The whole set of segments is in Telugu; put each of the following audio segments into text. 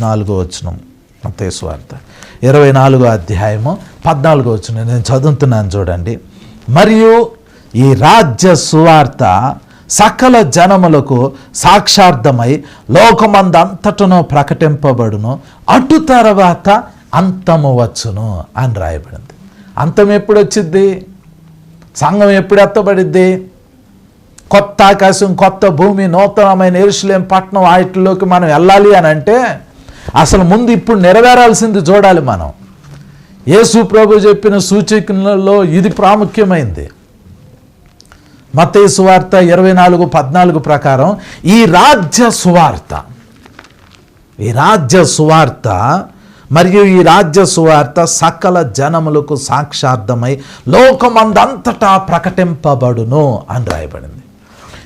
నాలుగో వచనం మతేశ్వార్త ఇరవై నాలుగో అధ్యాయము పద్నాలుగో వచనం. నేను చదువుతున్నాను చూడండి. మరియు ఈ రాజ్య సువార్త సకల జనములకు సాక్షార్థమై లోకమందంతటను ప్రకటింపబడును. అటు తర్వాత అంతము వచ్చును అని రాయబడింది. అంతం ఎప్పుడు వచ్చింది సంఘం ఎప్పుడు ఎత్తబడిద్ది? కొత్త ఆకాశం కొత్త భూమి నూతనమైన ఎరుసలేం పట్టణం వాటిలోకి మనం వెళ్ళాలి అని అంటే అసలు ముందు ఇప్పుడు నెరవేరాల్సింది చూడాలి మనం. యేసు ప్రభు చెప్పిన సూచనలలో ఇది ప్రాముఖ్యమైంది. మతయ సువార్త ఇరవై నాలుగు పద్నాలుగు ప్రకారం ఈ రాజ్య సువార్త ఈ రాజ్య సువార్త మరియు ఈ రాజ్య సువార్త సకల జనములకు సాక్షార్థమై లోకమందంతటా ప్రకటింపబడును అని రాయబడింది.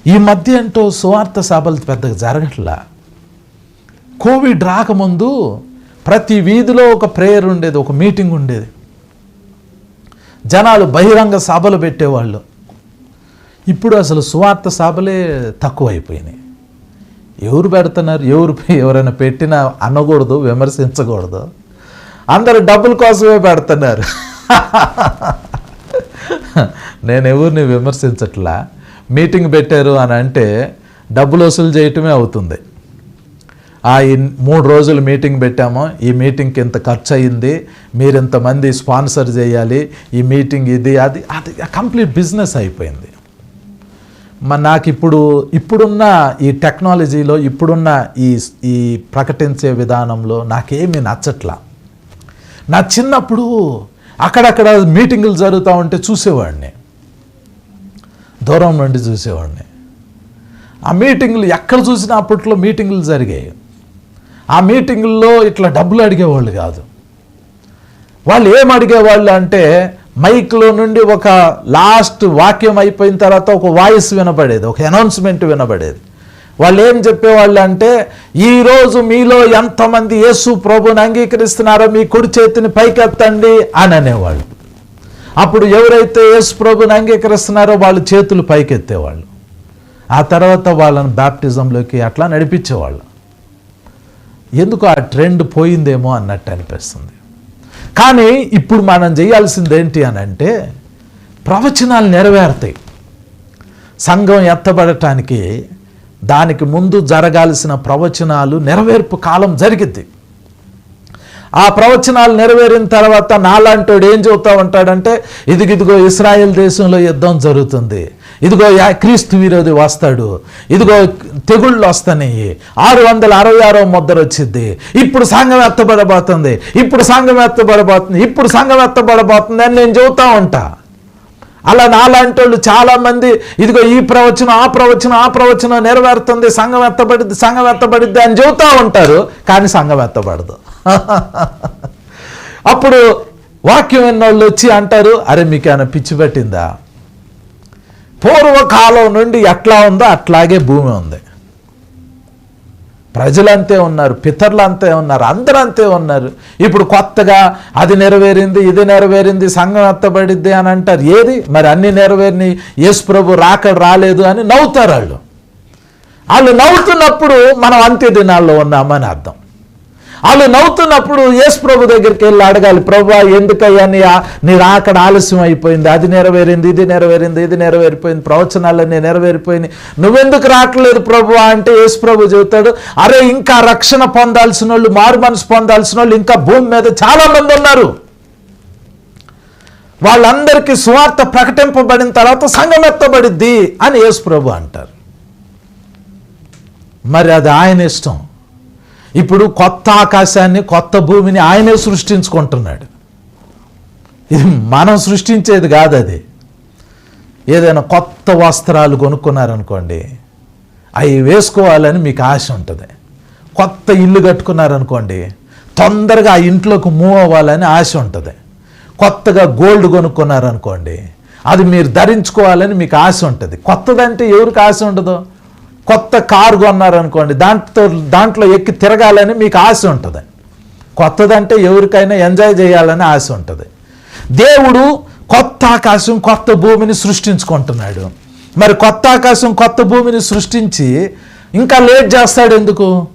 ఈ మధ్య ఏంటో సువార్త సభలు పెద్దగా జరగట్లా? కోవిడ్ రాకముందు ప్రతి వీధిలో ఒక ప్రేయర్ ఉండేది ఒక మీటింగ్ ఉండేది. జనాలు బహిరంగ సభలు పెట్టేవాళ్ళు. ఇప్పుడు అసలు సువార్త సభలే తక్కువైపోయినాయి. ఎవరు పెడుతున్నారు ఎవరు ఎవరైనా పెట్టినా అనకూడదు విమర్శించకూడదు. అందరు డబ్బుల కోసమే పెడుతున్నారు. నేను ఎవరిని విమర్శించట్లా? మీటింగ్ పెట్టారు అని అంటే డబ్బులు వసూలు చేయటమే అవుతుంది. ఆ మూడు రోజులు మీటింగ్ పెట్టాము. ఈ మీటింగ్కి ఇంత ఖర్చు అయింది. మీరు ఇంతమంది స్పాన్సర్ చేయాలి. ఈ మీటింగ్ ఇది అది అది కంప్లీట్ బిజినెస్ అయిపోయింది. మరి నాకు ఇప్పుడు ఇప్పుడున్న ఈ టెక్నాలజీలో ఇప్పుడున్న ఈ ఈ ప్రకటించే విధానంలో నాకేమీ నచ్చట్లా. నా చిన్నప్పుడు అక్కడక్కడ మీటింగులు జరుగుతూ ఉంటే చూసేవాడిని. దూరం నుండి చూసేవాడిని. ఆ మీటింగులు ఎక్కడ చూసినా అప్పట్లో మీటింగులు జరిగాయి. ఆ మీటింగుల్లో ఇట్లా డబ్బులు అడిగేవాళ్ళు కాదు. వాళ్ళు ఏం అడిగేవాళ్ళు అంటే మైక్లో నుండి ఒక లాస్ట్ వాక్యం అయిపోయిన తర్వాత ఒక వాయిస్ వినబడేది ఒక అనౌన్స్మెంట్ వినబడేది. వాళ్ళు ఏం చెప్పేవాళ్ళు అంటే ఈరోజు మీలో ఎంతమంది యేసు ప్రభుని అంగీకరిస్తున్నారో మీ కుడి చేతిని పైకెత్తండి అని అనేవాళ్ళు. అప్పుడు ఎవరైతే యేసు ప్రభుని అంగీకరిస్తున్నారో వాళ్ళు చేతులు పైకెత్తేవాళ్ళు. ఆ తర్వాత వాళ్ళని బ్యాప్టిజంలోకి అట్లా నడిపించేవాళ్ళు. ఎందుకు ఆ ట్రెండ్ పోయిందేమో అన్నట్టు అనిపిస్తుంది. కానీ ఇప్పుడు మనం చేయాల్సింది ఏంటి అని అంటే ప్రవచనాలు నెరవేరుతాయి. సంఘం ఎత్తబడటానికి దానికి ముందు జరగాల్సిన ప్రవచనాలు నెరవేర్పు కాలం జరిగిద్ది. ఆ ప్రవచనాలు నెరవేరిన తర్వాత నాలాంటోడు ఏం చెబుతా ఉంటాడంటే ఇదిగిదిగో ఇస్రాయేల్ దేశంలో యుద్ధం జరుగుతుంది. ఇదిగో యా క్రీస్తు విరోధి వస్తాడు. ఇదిగో తెగుళ్ళు వస్తాయి ఆరు వందల అరవై ఆరో ముద్దరు వచ్చింది. ఇప్పుడు సంఘం ఎత్తబడబోతుంది. ఇప్పుడు సంఘం ఎత్తబడబోతుంది. ఇప్పుడు సంఘం ఎత్తబడబోతుంది అని నేను చెబుతా ఉంటా. అలా నాలాంటి వాళ్ళు చాలామంది ఇదిగో ఈ ప్రవచనం ఆ ప్రవచనం ఆ ప్రవచనం నెరవేరుతుంది. సంఘం ఎత్తబడిద్ది సంఘం ఎత్తబడిద్ది అని చెబుతూ ఉంటారు. కానీ సంఘం ఎత్తబడదు. అప్పుడు వాక్యం విన్నోళ్ళు వచ్చి అంటారు అరే మీకు ఏమైనా పిచ్చి పెట్టిందా? పూర్వకాలం నుండి ఎట్లా ఉందో అట్లాగే భూమి ఉంది. ప్రజలంతే ఉన్నారు పితరులు అంతే ఉన్నారు అందరూ అంతే ఉన్నారు. ఇప్పుడు కొత్తగా అది నెరవేరింది ఇది నెరవేరింది సంఘం ఎత్తబడిద్ది అని అంటారు. ఏది? మరి అన్ని నెరవేరిని యేసు ప్రభు రాక రాలేదు అని నవ్వుతారు వాళ్ళు. వాళ్ళు నవ్వుతున్నప్పుడు మనం అంత్య దినాల్లో ఉన్నామని అర్థం. వాళ్ళు నవ్వుతున్నప్పుడు యేసు ప్రభు దగ్గరికి వెళ్ళి అడగాలి ప్రభు ఎందుకయ్యా నీ నీ రాకడ ఆలస్యం అయిపోయింది అది నెరవేరింది ఇది నెరవేరింది ఇది నెరవేరిపోయింది ప్రవచనాలన్నీ నెరవేరిపోయింది నువ్వెందుకు రావట్లేదు ప్రభు? అంటే యేసు ప్రభు చెబుతాడు అరే ఇంకా రక్షణ పొందాల్సిన వాళ్ళు మారు మనసు పొందాల్సిన వాళ్ళు ఇంకా భూమి మీద చాలా మంది ఉన్నారు. వాళ్ళందరికీ సువార్త ప్రకటింపబడిన తర్వాత సంఘం ఎత్తబడిద్ది అని యేసు ప్రభు అంటారు. మరి అది ఆయన ఇష్టం. ఇప్పుడు కొత్త ఆకాశాన్ని కొత్త భూమిని ఆయనే సృష్టించుకుంటున్నాడు. ఇది మనం సృష్టించేది కాదు అది. ఏదైనా కొత్త వస్త్రాలు కొనుక్కున్నారనుకోండి అవి వేసుకోవాలని మీకు ఆశ ఉంటుంది. కొత్త ఇల్లు కట్టుకున్నారనుకోండి తొందరగా ఆ ఇంట్లోకి మూవ్ అవ్వాలని ఆశ ఉంటుంది. కొత్తగా గోల్డ్ కొనుక్కున్నారనుకోండి అది మీరు ధరించుకోవాలని మీకు ఆశ ఉంటుంది. కొత్తదంటే ఎవరికి ఆశ ఉండదు? కొత్త కారు కొన్నారనుకోండి దాంట్లో దాంట్లో ఎక్కి తిరగాలని మీకు ఆశ ఉంటుంది. కొత్తదంటే ఎవరికైనా ఎంజాయ్ చేయాలని ఆశ ఉంటుంది. దేవుడు కొత్త ఆకాశం కొత్త భూమిని సృష్టించుకుంటున్నాడు. మరి కొత్త ఆకాశం కొత్త భూమిని సృష్టించి ఇంకా లేట్ చేస్తాడు ఎందుకు?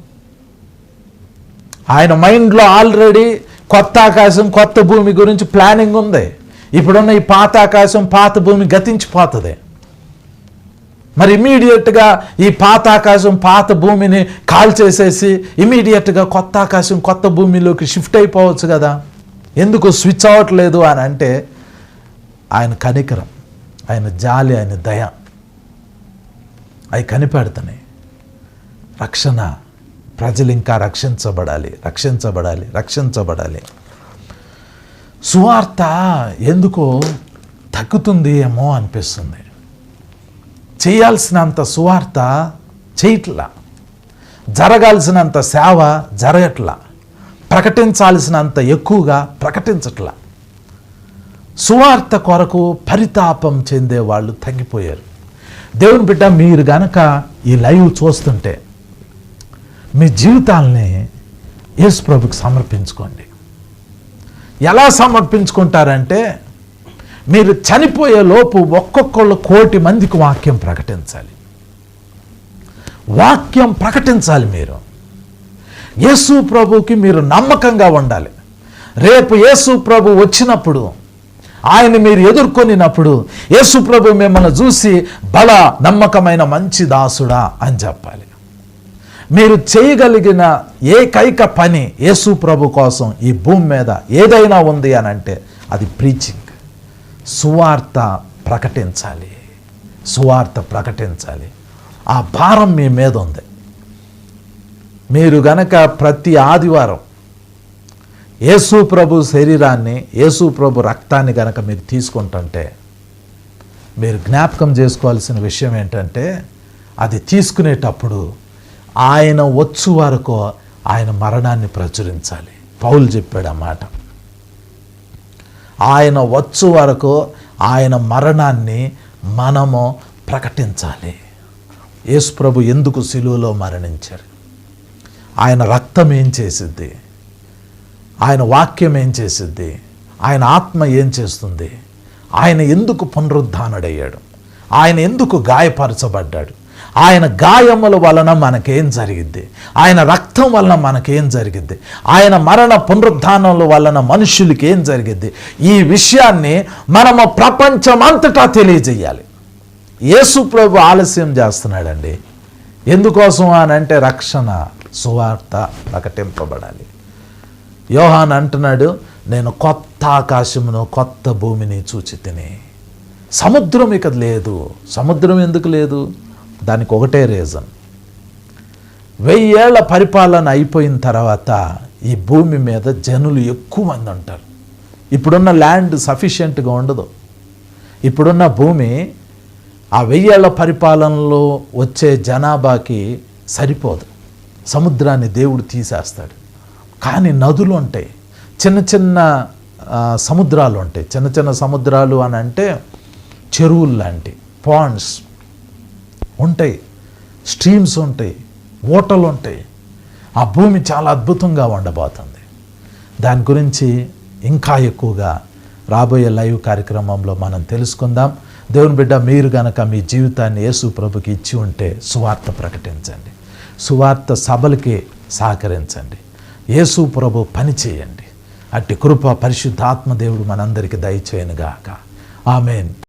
ఆయన మైండ్లో ఆల్రెడీ కొత్త ఆకాశం కొత్త భూమి గురించి ప్లానింగ్ ఉంది. ఇప్పుడున్న ఈ పాత ఆకాశం పాత భూమి గతించిపోతుంది. మరి ఇమీడియట్గా ఈ పాత ఆకాశం పాత భూమిని కాల్ చేసేసి ఇమీడియట్గా కొత్త ఆకాశం కొత్త భూమిలోకి షిఫ్ట్ అయిపోవచ్చు కదా. ఎందుకు స్విచ్ అవ్వట్లేదు అని అంటే ఆయన కనికరం ఆయన జాలి ఆయన దయ. అవి కనిపెడుతున్నాయి. రక్షణ ప్రజలు ఇంకా రక్షించబడాలి రక్షించబడాలి రక్షించబడాలి. సువార్త ఎందుకో తగ్గుతుంది ఏమో అనిపిస్తుంది. చేయాల్సినంత సువార్త చేయట్లా. జరగాల్సినంత సేవ జరగట్లా. ప్రకటించాల్సినంత ఎక్కువగా ప్రకటించట్లా. సువార్త కొరకు పరితాపం చెందే వాళ్ళు తగ్గిపోయారు. దేవుని బిడ్డ మీరు గనక ఈ లైవ్ చూస్తుంటే మీ జీవితాల్ని యేసు ప్రభుకి సమర్పించుకోండి. ఎలా సమర్పించుకుంటారంటే మీరు చనిపోయే లోపు ఒక్కొక్కళ్ళు కోటి మందికి వాక్యం ప్రకటించాలి. వాక్యం ప్రకటించాలి మీరు. యేసు ప్రభుకి మీరు నమ్మకంగా ఉండాలి. రేపు యేసు ప్రభు వచ్చినప్పుడు ఆయన మీరు ఎదుర్కొనినప్పుడు యేసు ప్రభు మిమ్మల్ని చూసి బల నమ్మకమైన మంచి దాసుడా అని చెప్పాలి. మీరు చేయగలిగిన ఏకైక పని యేసు ప్రభు కోసం ఈ భూమి మీద ఏదైనా ఉంది అని అంటే అది ప్రీచింగ్. సువార్త ప్రకటించాలి. సువార్త ప్రకటించాలి. ఆ భారం మీ మీద ఉంది. మీరు గనక ప్రతి ఆదివారం యేసు ప్రభు శరీరాన్ని యేసు ప్రభు రక్తాన్ని గనక మీరు తీసుకుంటుంటే మీరు జ్ఞాపకం చేసుకోవాల్సిన విషయం ఏంటంటే అది తీసుకునేటప్పుడు ఆయన వచ్చు వరకు ఆయన మరణాన్ని ప్రచురించాలి. పౌలు చెప్పాడు అన్నమాట ఆయన వచ్చు వరకు ఆయన మరణాన్ని మనము ప్రకటించాలి. యేసుప్రభు ఎందుకు సిలువలో మరణించారు? ఆయన రక్తం ఏం చేసిద్ది? ఆయన వాక్యం ఏం చేసిద్ది? ఆయన ఆత్మ ఏం చేస్తుంది? ఆయన ఎందుకు పునరుద్ధానుడయ్యాడు? ఆయన ఎందుకు గాయపరచబడ్డాడు? ఆయన గాయముల వలన మనకేం జరిగిద్ది? ఆయన రక్తం వలన మనకేం జరిగిద్ది? ఆయన మరణ పునరుద్ధానముల వలన మనుషులకి ఏం జరిగిద్ది? ఈ విషయాన్ని మనము ప్రపంచమంతటా తెలియజేయాలి. యేసు ప్రభు ఆలస్యం చేస్తున్నాడండి. ఎందుకోసం అని అంటే రక్షణ సువార్త ప్రకటింపబడాలి. యోహాన్ అంటున్నాడు నేను కొత్త ఆకాశమును కొత్త భూమిని చూచి తిని సముద్రం ఇక లేదు. సముద్రం ఎందుకు లేదు? దానికి ఒకటే రీజన్. వెయ్యేళ్ళ పరిపాలన అయిపోయిన తర్వాత ఈ భూమి మీద జనులు ఎక్కువ మంది ఉంటారు. ఇప్పుడున్న ల్యాండ్ సఫిషియెంట్గా ఉండదు. ఇప్పుడున్న భూమి ఆ వెయ్యేళ్ళ పరిపాలనలో వచ్చే జనాభాకి సరిపోదు. సముద్రాన్ని దేవుడు తీసేస్తాడు. కానీ నదులు ఉంటాయి. చిన్న చిన్న సముద్రాలు ఉంటాయి. చిన్న చిన్న సముద్రాలు అని అంటే చెరువులు లాంటి పాండ్స్ ఉంటాయి. స్ట్రీమ్స్ ఉంటాయి. ఓటలు ఉంటాయి. ఆ భూమి చాలా అద్భుతంగా ఉండబోతుంది దాని గురించి ఇంకా ఎక్కువగా రాబోయే లైవ్ కార్యక్రమంలో మనం తెలుసుకుందాం. దేవుని బిడ్డ మీరు గనక మీ జీవితాన్ని యేసు ప్రభుకి ఇచ్చి ఉంటే సువార్త ప్రకటించండి. సువార్త సభలకి సహకరించండి. యేసు ప్రభు పని చేయండి. అట్టి కృప పరిశుద్ధాత్మ దేవుడు మనందరికీ దయచేయనుగాక. ఆమెన్.